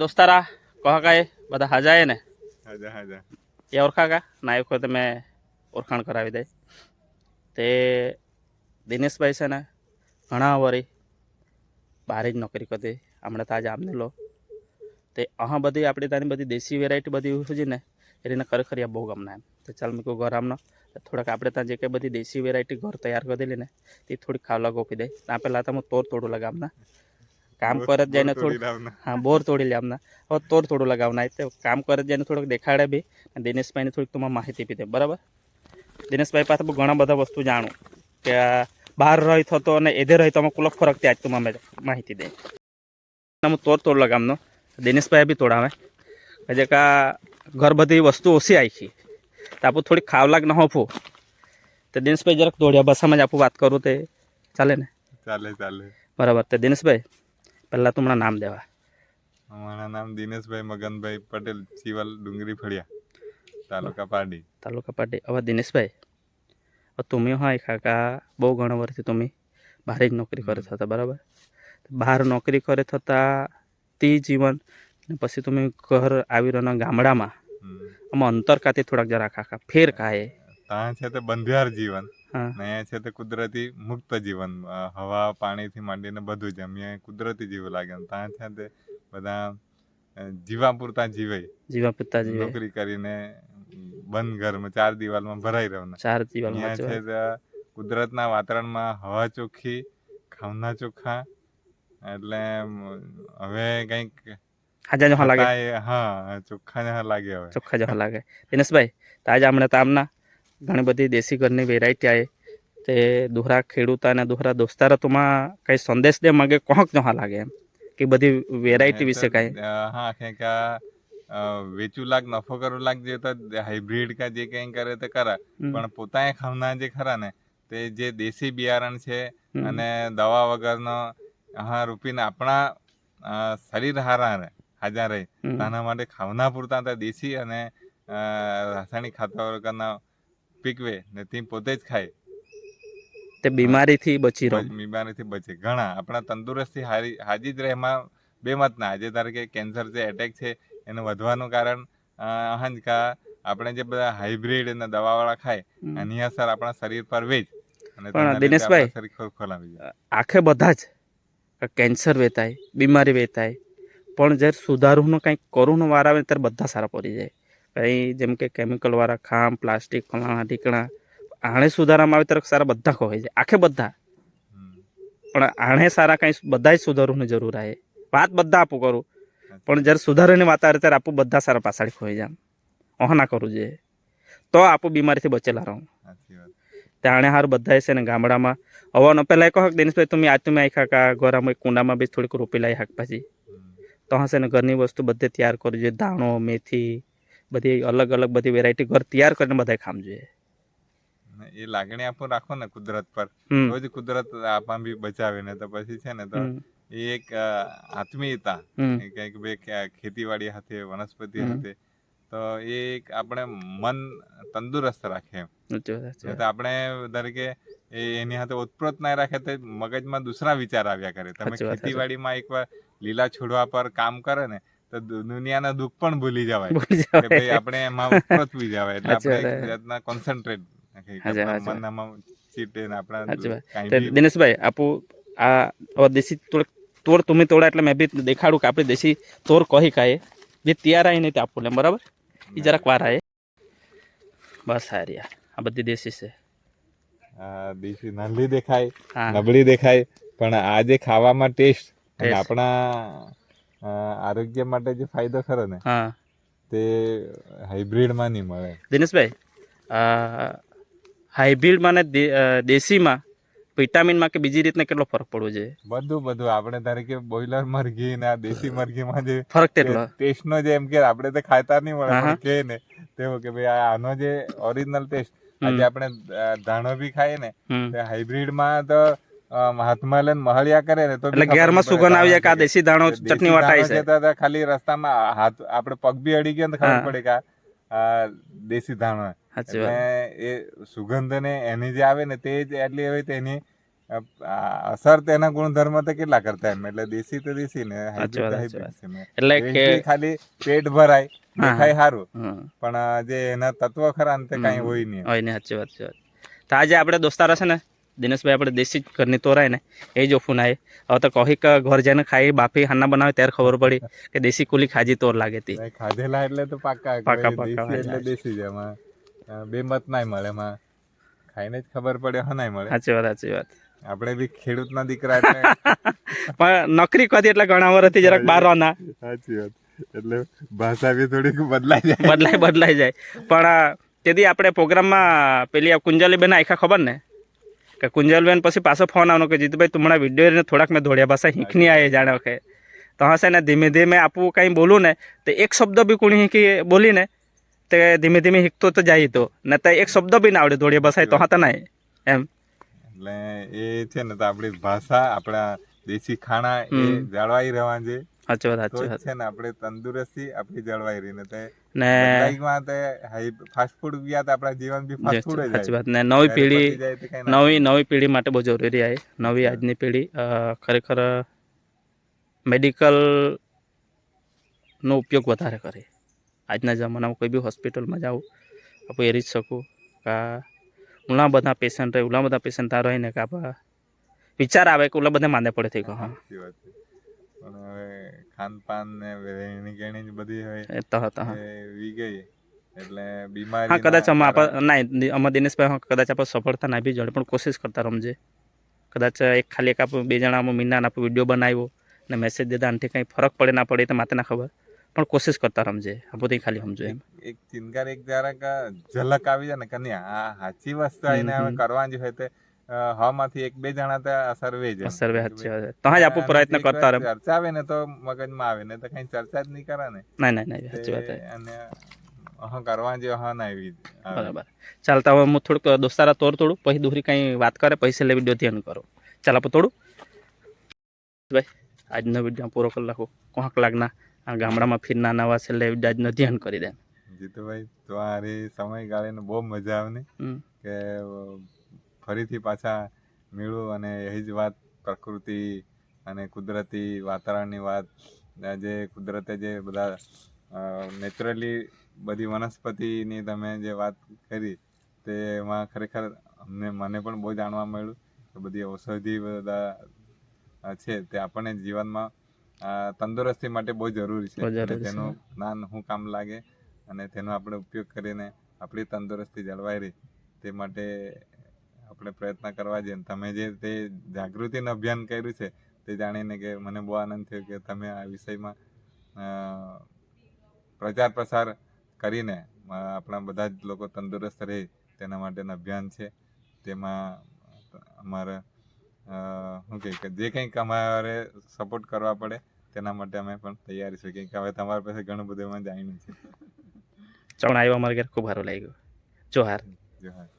દોસ્તારા કહા કાંઈ બધા હાજાએ ને? હાજા હાજા. એ ઓરખા કા? ના એક વખત મેં ઓળખાણ કરાવી દે. તે દિનેશભાઈ છે ને ઘણા વરી બહાર જ નોકરી કરતી. હમણાં તાજ આમને લો. તે અહ બધી આપણી ત્યાંની બધી દેશી વેરાયટી બધી હોય ને એને ખરેખર આ બહુ ગમના એમ. તો ચાલ મેં કહું ઘર આમનો. થોડાક આપણે ત્યાં જે કંઈ બધી દેશી વેરાયટી ઘર તૈયાર કરી દેલી ને તે થોડીક ખાવલા ગોપી દે. ત્યાં પહેલાં તો હું તોડ તોડું લગાવના કામ કરત જઈને થોડું હા બોર તોડી લે આમના. હવે તોડ થોડું લગાવના. તો કામ કરત જઈને થોડુંક દેખાડે બી અને દિનેશભાઈને થોડીક તમારે માહિતી પીધે દે. બરાબર? દિનેશભાઈ પાસે ઘણા બધા વસ્તુ જાણું. કે બહાર રહી થતો અને એધે રહી તો અમે કુલક ફરક ત્યાં જ તમે માહિતી દે. હું તોડ તોડ લગામનો દિનેશભાઈ બી તોડાવે. હજે કા ઘર બધી વસ્તુ ઓછી આવી તો આપું થોડીક ખાવલાક ન હોફું તો દિનેશભાઈ જરાક દોડ્યા. બસામાં જ આપું વાત કરું તે. ચાલે ને? ચાલે ચાલે. બરાબર. તો દિનેશભાઈ પહેલાં તું હમણાં નામ દેવા. અમારા નામ દિનેશભાઈ મગનભાઈ પટેલ ચીવલ ડુંગરી ફળિયા તાલુકા પાડી તાલુકા પાટી હવે દિનેશભાઈ હવે તમે હોય કાકા બહુ ઘણા વર્ષથી તમે બહાર જ નોકરી કરે થતા બરાબર? બહાર નોકરી કરે થતા તે જીવન પછી તમે ઘર આવી રહ્યો ગામડામાં આમાં અંતર કાતે થોડાક જરા કાકા ફેર કાએ ત્યાં છે તે બંધિયાર જીવન. ને અહીંયા છે તે કુદરતી મુક્ત જીવન હવા પાણીથી માંડીને બધું જ અહીંયા કુદરતી જીવ લાગે ત્યાં છે તે બધા જીવા પૂરતા જીવે. જીવા પૂરતા જીવે. નોકરી કરીને બંધ ઘરમાં ચાર દિવાલમાં ભરાઈ રહેવાના ચાર દિવાલમાં છે તે કુદરતના વાતાવરણમાં હવા ચોખ્ખી ખાવના ચોખ્ખા એટલે હવે કંઈક હાજા જહા લાગે. હા ચોખ્ખા જહા લાગે હવે. ચોખ્ખા જહા લાગે. દિનેશભાઈ તાજા હમણાં તામના ઘણી બધી દેશી ઘરની વેરાયટી આવે તે દોહરા ખેડૂત અને દોહરા દોસ્તારતોમાં કંઈ સંદેશ દે માગે? કોહક જવા લાગે એમ? કે બધી વેરાયટી વિશે કાંઈ? હા આ, વેચું લાગ નફો કરવું લાગ જે તો હાઇબ્રિડ કા જે કંઈ કરે તો કરા. પણ પોતાએ ખાવના જે ખરા ને તે જે દેશી બિયારણ છે અને દવા વગરનો હા રૂપીને આપણા શરીર હારા રહે હાજર રહે. તાના માટે ખાવના પૂરતા દેશી અને રાસાયણિક ખાતર વગરના પીકવે ને તે પોતે જ ખાય. તે બીમારીથી બચી રહો. બીમારીથી બચે. ઘણા આપણા તંદુરસ્તી હારી હાજી જ રહે. એમાં બે મત ના. આજે ધારો કે કેન્સર છે એટેક છે એનું વધવાનું કારણ અ, આપણે જે બધા હાઇબ્રિડ અને દવાવાળા ખાય. એની અસર આપણા શરીર પર વેજ અને પણ દિનેશભાઈ, આખે બધા જ કેન્સર વેતાય બીમારી વેતાય. પણ જ્યારે સુધારું કંઈક કરું વાર આવે ત્યારે બધા સારા પડી જાય. કંઈ જેમ કે કેમિકલવાળા ખામ પ્લાસ્ટિક ફલાણા ઢીકણા આણે સુધારવામાં આવે ત્યારે સારા બધા ખોવાઈ જાય. આખે બધા. પણ આણે સારા કંઈ બધા જ સુધારવાની જરૂર આવે વાત બધા આપું કરું. પણ જ્યારે સુધારવાની વાત આવે ત્યારે આપું બધા સારા પાછળ ખોઈ જાય ઓહ ના કરવું જોઈએ તો આપું બીમારીથી બચેલા રહું. ત્યાં હાર બધા છે ને ગામડામાં. હવાનો પહેલાં કહો દિનેશભાઈ તમે આજ તમે આખા કા ઘરમાં કુંડામાં બી થોડીક રોપી લાવી શાકભાજી. તો હશે ને ઘરની વસ્તુ બધે તૈયાર કરવી જોઈએ દાણો મેથી બધી અલગ અલગ બધી વેરાયટી ઘર તૈયાર કરીને બધા ખામ જોઈએ એ લાગણી આપો રાખો ને કુદરત પર. તો જ કુદરત આપણ બી બચાવે ને તો પછી છે ને તો એ એક આત્મીયતા. કંઈક બે ખેતીવાડી સાથે વનસ્પતિ સાથે તો એ એક આપણે મન તંદુરસ્ત રાખે એમ. તો આપણે એ એની સાથે ઓતપ્રોત ના રાખે તો મગજમાં દૂસરા વિચાર આવ્યા કરે. તમે. ખેતીવાડીમાં એકવાર લીલા છોડવા પર કામ કરે ને તો દુનિયાના દુઃખ પણ ભૂલી જવાય. કે ભાઈ આપણે એમાં ઓતપ્રોત જવાય એટલે આપણે એક જાતના કોન્સન્ટ્રેટ ચીટે આપણા દિનેશભાઈ આપું આ દેશી તોડ તોડ તમે તોડા એટલે મેં બી દેખાડું કે આપણે દેશી તોર કહી કાંઈ જે તૈયાર આવી નહીં તે આપું બરાબર? એ જરાક વાર આવે બસ સારી આ બધી દેશી છે. આ દેશી નાલી દેખાય નબળી દેખાય પણ આ જે ખાવામાં ટેસ્ટ. આપણા આરોગ્ય માટે જે ફાયદો ખરો ને હા. તે હાઇબ્રિડમાં નહીં મળે. દિનેશભાઈ હાઇબ્રિડમાં ને દેશીમાં વિટામિનમાં કે બીજી રીતના કેટલો ફરક પડવો જોઈએ? બધું બધું. આપણે ધારે કે બોઈલર મરઘી ને આ દેશી મરઘીમાં જે ફરક કેટલો? ટેસ્ટનો જે એમ કે આપણે તો ખાતા નહીં મળે કે ને તેવો કે ભાઈ આનો જે ઓરિજિનલ ટેસ્ટ આજે આપણે ધાણો બી ખાઈએ ને તે હાઇબ્રિડમાં તો હાથમાં લઈને મહળિયા કરે ને તો એટલે ઘેરમાં સુગંધ આવી જાય કે આ દેશી દાણો ચટણી વટાઈ છે. ખાલી રસ્તામાં હાથ આપણે પગ બી અડી ગયો ને ખબર પડે કે આ, દેશી વાત. એટલે એ સુગંધ ને એની જે આવે ને તે જ એટલી હોય તેની અસર તેના ગુણધર્મ તો કેટલા કરતા એમ? એટલે દેશી તો દેશી ને. એટલે ખાલી પેટ ભરાય દેખાય સારું. પણ જે એના તત્વ ખરા ને તે કઈ હોય નહીં હોય ને સાચી વાત છે તો આજે આપણે દોસ્તારો છે ને દિનેશભાઈ આપણે દેશી ઘરની તોરાય ને એ જ ઓફું નાય. હવે તો કહી ઘર જઈને ખાઈ બાફી હાના બનાવે ત્યારે ખબર પડી કે દેશી કુલી ખાજી તોર લાગે તી. ખાધેલા એટલે તો પાકા પાક્કા દેશી એટલે દેશી જ એમાં. બે મત નાય મળે એમાં. ખાઈને જ ખબર પડે હનાય મળે. સાચી વાત સાચી વાત. આપણે બી ખેડૂતના દીકરા એટલે પણ નોકરી કરી એટલે ઘણા વર્ષથી જરાક બહાર ના. સાચી વાત. એટલે ભાષા બી થોડીક બદલાઈ જાય. બદલાઈ બદલાઈ જાય. પણ તેથી આપણે પ્રોગ્રામમાં પેલી આ કુંજલીબેન આખા ખબર ને? કે કુંજલબેન પછી પાછો ફોન આવનો કે જીતુભાઈ તું હમણાં વીડિયો થોડાક મેં ધોળિયા ભાષા હીખની આવે જાણે કે. તો હશે ને ધીમે ધીમે આપવું કંઈ બોલું ને તો એક શબ્દ બી કોણી બોલી ને તે ધીમે ધીમે હીકતો તો જાય તો. ને તો એક શબ્દ બી ના આવડે ધોળિયા ભાષા તો હતા નહીં એમ. એટલે એ છે ને તો આપણી ભાષા આપણા દેશી ખાણા એ જળવાઈ રહેવા છે. સાચી વાત સાચી વાત. છે ને આપણે તંદુરસ્તી આપણી જળવાઈ રહીને તે ને તે ફાસ્ટ ફૂડ ગયા તો આપણા જીવન બી ફાસ્ટ ફૂડ જ સાચી વાત. ને નવી પેઢી ના નવી નવી પેઢી માટે બહુ જરૂરી आहे નવી આજની પેઢી ખરેખર ખરેખર મેડિકલનો ઉપયોગ વધારે કરે. આજના જમાનામાં કોઈ બી હોસ્પિટલમાં જાઓ આપણે એરી જ શકું કે ઉલા બધા પેશન્ટ રહે ઉલા બધા પેશન્ટ આ રહીને કે આપણે વિચાર આવે કે ઉલા બધા માંદે પડે થઈ ગયો. હા પણ હવે ખાનપાન ને રહેણી કહેણી જ બધી હોય એ તો હતા વી ગઈ. એટલે બીમારી હા કદાચ અમે આપણે ના અમે દિનેશભાઈ કદાચ આપણે સફળતા ના બી જડે પણ કોશિશ કરતા રમજે. કદાચ એક ખાલી એક આપણે બે જણા મીના આપણે વીડિયો બનાવ્યો ને મેસેજ દેતા આનાથી કંઈ ફરક પડે ના પડે તો માતે ના ખબર. પણ કોશિશ કરતા રમજે આ બધું ખાલી સમજો એમ. એક ચિનકાર એક જરાક ઝલક આવી જાય ને કન્યા આ સાચી વસ્તુ આવીને હવે કરવાની હોય તે હ માંથી એક બે જણા તો સર્વે જ સર્વે સાચી વાત છે. તો જ આપો પ્રયત્ન કરતા રહે ચર્ચા આવે ને તો મગજમાં આવે ને તો કઈ ચર્ચા જ નહીં કરે ને. ના ના ના સાચી વાત અને હા કરવા જે હા ના એવી આવે. બરાબર ચાલતા હવે હું થોડુંક દોસ્તારા તોડ તોડું પછી દોરી કંઈ વાત કરે પૈસા લે વીડિયો ધ્યાન કરો. ચાલ આપણે થોડું ભાઈ આજનો વીડિયો પૂરો કરી નાખો. કોક લાગના આ ગામડામાં ફીરના નવા છેલ્લે આજનો ધ્યાન કરી દે જીતુભાઈ તમારી સમય ગાળીને બહુ મજા આવે ને કે ફરીથી પાછા મેળવું અને એ જ વાત પ્રકૃતિ અને કુદરતી વાતાવરણની વાત જે કુદરતે જે બધા નેચરલી બધી વનસ્પતિની તમે જે વાત કરી તેમાં ખરેખર અમને મને પણ બહુ જાણવા મળ્યું કે બધી ઔષધિ બધા છે તે આપણને જીવનમાં તંદુરસ્તી માટે બહુ જરૂરી છે જરૂરી છે. તેનું જ્ઞાન શું કામ લાગે અને તેનો આપણે ઉપયોગ કરીને આપણી તંદુરસ્તી જળવાઈ રહી તે માટે આપણે પ્રયત્ન કરવા જોઈએ તમે જે તે જાગૃતિનું અભિયાન કર્યું છે તે જાણીને કે મને બહુ આનંદ થયો કે તમે આ વિષયમાં પ્રચાર પ્રસાર કરીને આપણા બધા જ લોકો તંદુરસ્ત રહે તેના માટેનું અભિયાન છે. તેમાં અમારે શું કહે કે જે કંઈક અમારે સપોર્ટ કરવા પડે તેના માટે અમે પણ તૈયારી છું. કેમ કે હવે તમારી પાસે ઘણું બધું અમે જાણ્યું છે. ચણ આવ્યો અમારે ઘેર? ખૂબ સારું લાગ્યું. જોહાર. જોહાર.